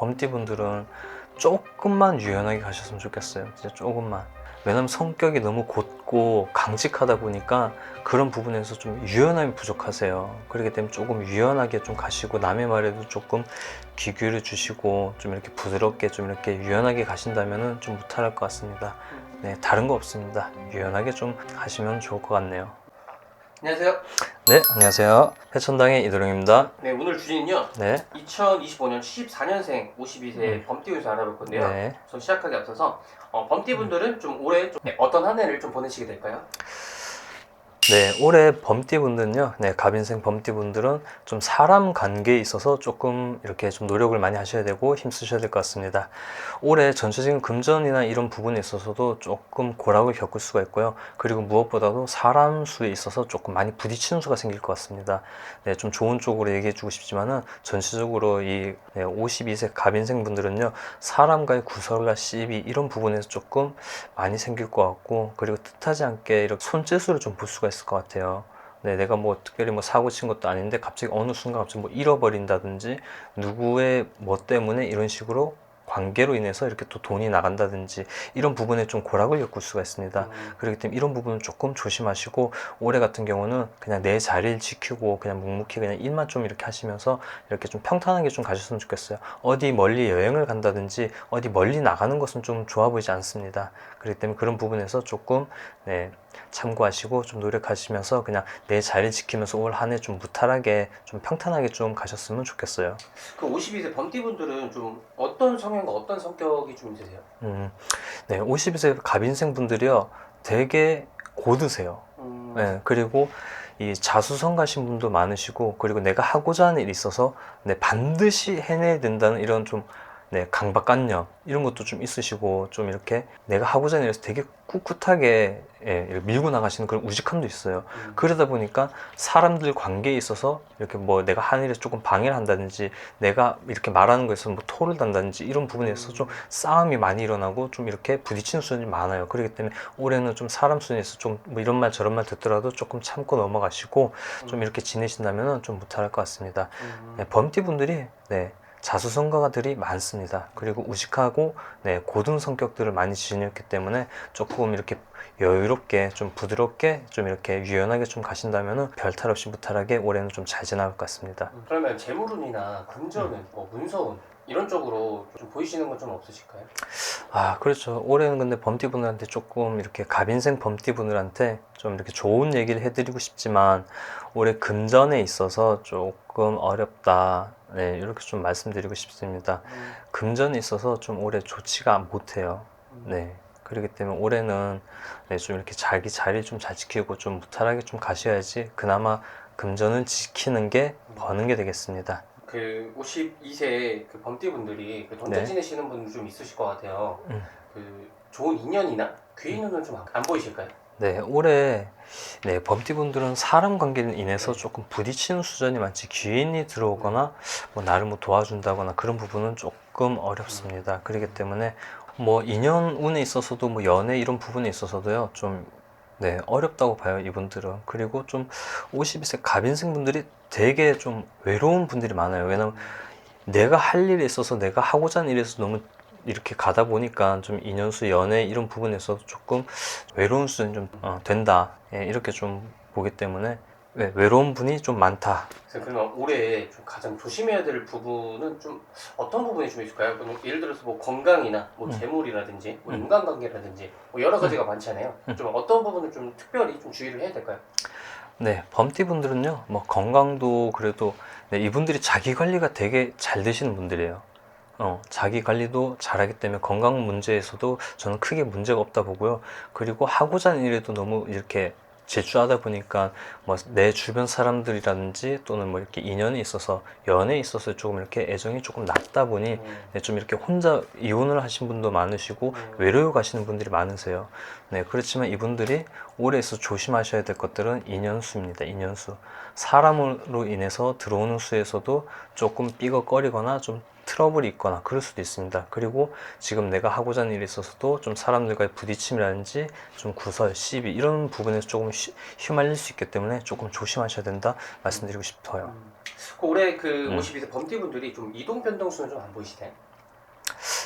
범띠분들은 조금만 유연하게 가셨으면 좋겠어요. 진짜 조금만. 왜냐면 성격이 너무 곧고 강직하다 보니까 그런 부분에서 좀 유연함이 부족하세요. 그렇기 때문에 조금 유연하게 좀 가시고 남의 말에도 조금 귀 기울여 주시고 좀 이렇게 부드럽게 좀 이렇게 유연하게 가신다면은 좀 무탈할 것 같습니다. 네, 다른 거 없습니다. 유연하게 좀 가시면 좋을 것 같네요. 안녕하세요. 네, 안녕하세요. 해천당의 이도령입니다. 네, 오늘 주제는요. 네, 2025년 74년생 52세 음. 범띠에서 알아볼 건데요. 네. 전 시작하기 앞서서 어, 범띠 분들은 좀 올해 좀 네, 어떤 한 해를 좀 보내시게 될까요? 네, 올해 범띠분들은요, 네, 갑인생 범띠분들은 좀 사람 관계에 있어서 조금 이렇게 좀 노력을 많이 하셔야 되고 힘쓰셔야 될 것 같습니다. 올해 전체적인 금전이나 이런 부분에 있어서도 조금 고락을 겪을 수가 있고요. 그리고 무엇보다도 사람 수에 있어서 조금 많이 부딪히는 수가 생길 것 같습니다. 네, 좀 좋은 쪽으로 얘기해 주고 싶지만은 전체적으로 이 네, 52세 갑인생 분들은요, 사람과의 구설과 시비 이런 부분에서 조금 많이 생길 것 같고 그리고 뜻하지 않게 이렇게 손재수를 좀 볼 수가 있을 것 같아요. 네, 내가 뭐 특별히 뭐 사고 친 것도 아닌데 갑자기 어느 순간 갑자기 뭐 잃어버린다든지 누구의 뭐 때문에 이런 식으로 관계로 인해서 이렇게 또 돈이 나간다든지 이런 부분에 좀 고락을 겪을 수가 있습니다. 음, 그렇기 때문에 이런 부분은 조금 조심하시고 올해 같은 경우는 그냥 내 자리를 지키고 그냥 묵묵히 그냥 일만 좀 이렇게 하시면서 이렇게 좀 평탄하게 좀 가셨으면 좋겠어요. 어디 멀리 여행을 간다든지 어디 멀리 나가는 것은 좀 좋아 보이지 않습니다. 그렇기 때문에 그런 부분에서 조금 네, 참고하시고 좀 노력하시면서 그냥 내 자리 지키면서 올 한 해 좀 무탈하게 좀 평탄하게 좀 가셨으면 좋겠어요. 그 52세 범띠분들은 좀 어떤 성향과 어떤 성격이 좀 있으세요? 음, 네, 52세 갑인생 분들이요 되게 고드세요. 음, 네, 그리고 이 자수성 가신 분도 많으시고 그리고 내가 하고자 하는 일이 있어서 네, 반드시 해내야 된다는 이런 좀 네, 강박관념 이런 것도 좀 있으시고 좀 이렇게 내가 하고자 하는 일에서 되게 꿋꿋하게 예, 밀고 나가시는 그런 우직함도 있어요. 음, 그러다 보니까 사람들 관계에 있어서 이렇게 뭐 내가 하는 일에 조금 방해를 한다든지 내가 이렇게 말하는 거에 있어서 뭐 토를 단다든지 이런 부분에 있어서 좀 싸움이 많이 일어나고 좀 이렇게 부딪히는 수준이 많아요. 그렇기 때문에 올해는 좀 사람 수준에서 좀 뭐 이런 말 저런 말 듣더라도 조금 참고 넘어가시고 좀 이렇게 지내신다면 좀 무탈할 것 같습니다. 음, 네, 범띠 분들이 네, 자수성가들이 많습니다. 그리고 우직하고 네, 고든 성격들을 많이 지녔기 때문에 조금 이렇게 여유롭게 좀 부드럽게 좀 이렇게 유연하게 좀 가신다면은 별탈 없이 무탈하게 올해는 좀 잘 지나갈 것 같습니다. 음, 그러면 재물운이나 금전운, 음. 뭐 문서운 이런 쪽으로 좀 보이시는 건 좀 없으실까요? 아 그렇죠. 올해는 근데 범띠 분들한테 조금 이렇게 갑인생 범띠 분들한테 좀 이렇게 좋은 얘기를 해드리고 싶지만 올해 금전에 있어서 조금 어렵다. 네 이렇게 좀 말씀드리고 싶습니다. 음, 금전에 있어서 좀 올해 좋지가 못해요. 음, 네. 그렇기 때문에 올해는 네, 좀 이렇게 자기 자리 좀 잘 지키고 좀 무탈하게 좀 가셔야지 그나마 금전을 지키는 게 버는 게 되겠습니다. 그 52세 그 범띠분들이 그돈 네. 잘 지내시는 분들 좀 있으실 것 같아요. 음. 그 좋은 인연이나 귀인운은 좀 안 보이실까요? 네, 올해 네, 범띠분들은 사람 관계로 인해서 조금 부딪히는 수준이 많지 귀인이 들어오거나 뭐 나를 뭐 도와준다거나 그런 부분은 조금 어렵습니다. 그렇기 때문에 뭐 인연 운에 있어서도 뭐 연애 이런 부분에 있어서도요 좀 네, 어렵다고 봐요, 이분들은. 그리고 좀 52세 갑인생 분들이 되게 좀 외로운 분들이 많아요. 왜냐면 내가 할 일에 있어서 내가 하고자 하는 일에서 너무 이렇게 가다 보니까 좀 인연수 연애 이런 부분에서 조금 외로운 수준이 좀 어, 된다 예, 이렇게 좀 보기 때문에 네, 외로운 분이 좀 많다 그래서 그러면 올해 좀 가장 조심해야 될 부분은 좀 어떤 부분이 좀 있을까요? 그럼 예를 들어서 뭐 건강이나 뭐 음. 재물이라든지 뭐 음. 인간관계라든지 뭐 여러 가지가 많잖아요. 음. 좀 어떤 부분을 좀 특별히 좀 주의를 해야 될까요? 네 범띠 분들은요 뭐 건강도 그래도 네, 이분들이 자기 관리가 되게 잘 되시는 분들이에요 어, 자기 관리도 잘하기 때문에 건강 문제에서도 저는 크게 문제가 없다 보고요 그리고 하고자 하는 일에도 너무 이렇게 제주하다 보니까 뭐 내 주변 사람들이라든지 또는 뭐 이렇게 인연이 있어서 연애에 있어서 조금 이렇게 애정이 조금 낮다 보니 음. 네, 좀 이렇게 혼자 이혼을 하신 분도 많으시고 음. 외로워 가시는 분들이 많으세요. 네, 그렇지만 이분들이 올해에서 조심하셔야 될 것들은 인연수입니다. 인연수. 사람으로 인해서 들어오는 수에서도 조금 삐걱거리거나 좀 트러블이 있거나 그럴 수도 있습니다. 그리고 지금 내가 하고자 하는 일에 있어서도 좀 사람들과의 부딪힘이라든지 좀 구설, 시비 이런 부분에서 조금 휘- 휘말릴 수 있기 때문에 조금 조심하셔야 된다 말씀드리고 싶어요. 음. 그 올해 그 음. 52세 범띠분들이 좀 이동 변동수는 좀 안 보이시나요?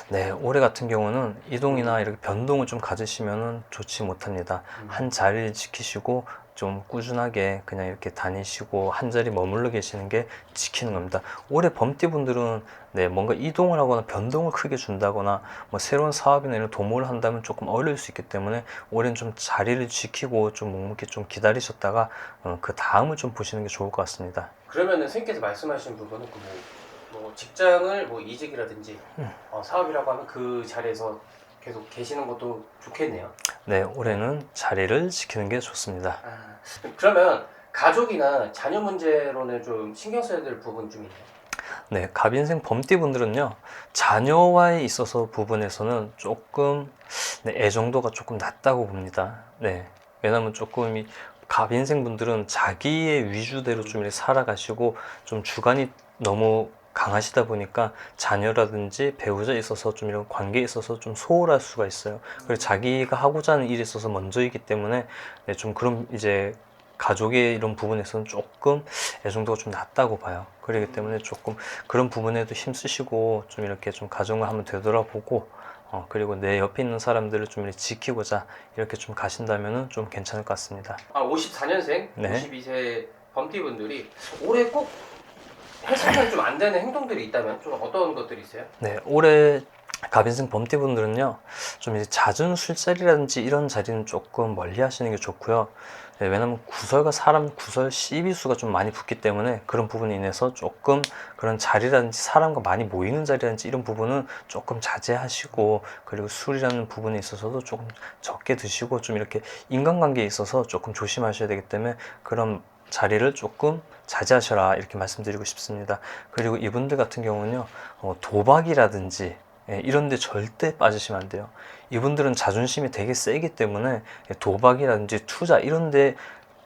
네, 올해 같은 경우는 이동이나 이렇게 변동을 좀 가지시면은 좋지 못합니다. 음. 한 자리를 지키시고 좀 꾸준하게 그냥 이렇게 다니시고 한 자리 머물러 계시는 게 지키는 겁니다. 올해 범띠 분들은 네, 뭔가 이동을 하거나 변동을 크게 준다거나 뭐 새로운 사업이나 이런 도모를 한다면 조금 어려울 수 있기 때문에 올해는 좀 자리를 지키고 좀 묵묵히 좀 기다리셨다가 어, 그 다음을 좀 보시는 게 좋을 것 같습니다. 그러면은 선생님께서 말씀하신 부분은 그 뭐, 뭐 직장을 뭐 이직이라든지 음. 어, 사업이라고 하면 그 자리에서 계속 계시는 것도 좋겠네요. 네, 올해는 자리를 지키는 게 좋습니다. 아, 그러면 가족이나 자녀 문제로는 좀 신경 써야 될 부분 좀 있나요? 네, 갑인생 범띠 분들은요, 자녀와에 있어서 부분에서는 조금 네, 애정도가 조금 낮다고 봅니다. 네, 왜냐면 조금 이 갑인생 분들은 자기의 위주대로 좀 이렇게 살아가시고 좀 주관이 너무 강하시다 보니까 자녀라든지 배우자에 있어서 좀 이런 관계에 있어서 좀 소홀할 수가 있어요. 그리고 자기가 하고자 하는 일에 있어서 먼저이기 때문에 네, 좀 그런 이제 가족의 이런 부분에서는 조금 애정도가 좀 낮다고 봐요. 그렇기 때문에 조금 그런 부분에도 힘쓰시고 좀 이렇게 좀 가정을 한번 되돌아보고 어, 그리고 내 옆에 있는 사람들을 좀 이렇게 지키고자 이렇게 좀 가신다면은 좀 괜찮을 것 같습니다. 아, 54년생, 네. 52세 범띠 분들이 올해 꼭 해서는 좀안 되는 행동들이 있다면 좀 어떤 것들이 있어요? 네, 올해 갑인생 범띠 분들은요, 좀 이제 잦은 술자리라든지 이런 자리는 조금 멀리 하시는 게 좋고요. 네, 왜냐면 구설과 사람 구설 시비수가 좀 많이 붙기 때문에 그런 부분에 인해서 조금 그런 자리라든지 사람과 많이 모이는 자리라든지 이런 부분은 조금 자제하시고 그리고 술이라는 부분에 있어서도 조금 적게 드시고 좀 이렇게 인간관계에 있어서 조금 조심하셔야 되기 때문에 그런 자리를 조금 자제하셔라 이렇게 말씀드리고 싶습니다. 그리고 이분들 같은 경우는요 어, 도박이라든지 예, 이런 데 절대 빠지시면 안 돼요. 이분들은 자존심이 되게 세기 때문에 도박이라든지 투자 이런 데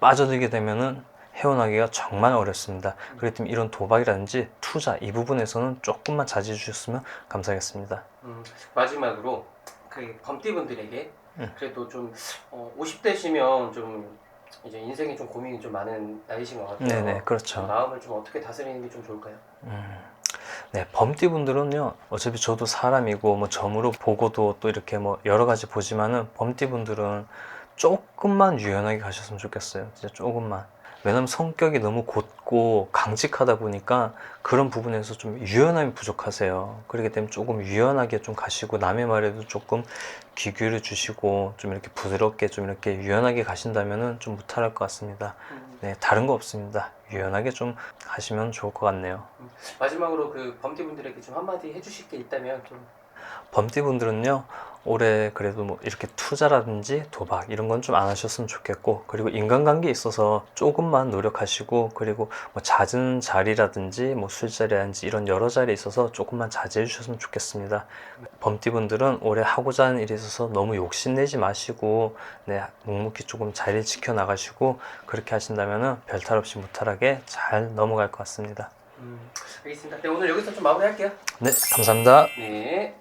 빠져들게 되면은 헤어나기가 정말 어렵습니다. 그렇기 때문에 이런 도박이라든지 투자 이 부분에서는 조금만 자제해 주셨으면 감사하겠습니다. 음, 마지막으로 그 범띠 분들에게 음. 그래도 좀 어, 50대시면 좀 이제 인생에 좀 고민이 좀 많은 나이신 것 같아요. 네네 그렇죠. 마음을 좀 어떻게 다스리는 게 좀 좋을까요? 음. 네, 범띠 분들은요, 어차피 저도 사람이고, 뭐, 점으로 보고도 또 이렇게 뭐, 여러 가지 보지만은, 범띠 분들은 조금만 유연하게 가셨으면 좋겠어요. 진짜 조금만. 왜냐면 성격이 너무 곧고 강직하다 보니까 그런 부분에서 좀 유연함이 부족하세요. 그렇기 때문에 조금 유연하게 좀 가시고, 남의 말에도 조금 귀 기울여 주시고, 좀 이렇게 부드럽게 좀 이렇게 유연하게 가신다면은 좀 무탈할 것 같습니다. 네, 다른 거 없습니다. 유연하게 좀 하시면 좋을 것 같네요. 마지막으로 그 범띠 분들에게 좀 한마디 해주실 게 있다면 좀 범띠 분들은요 올해 그래도 뭐 이렇게 투자라든지 도박 이런 건 좀 안 하셨으면 좋겠고 그리고 인간관계에 있어서 조금만 노력하시고 그리고 뭐 잦은 자리라든지 뭐 술자리라든지 이런 여러 자리에 있어서 조금만 자제해 주셨으면 좋겠습니다 범띠 분들은 올해 하고자 하는 일에 있어서 너무 욕심내지 마시고 네 묵묵히 조금 자리를 지켜 나가시고 그렇게 하신다면은 별탈 없이 무탈하게 잘 넘어갈 것 같습니다 음, 알겠습니다. 네, 오늘 여기서 좀 마무리할게요. 네 감사합니다 네.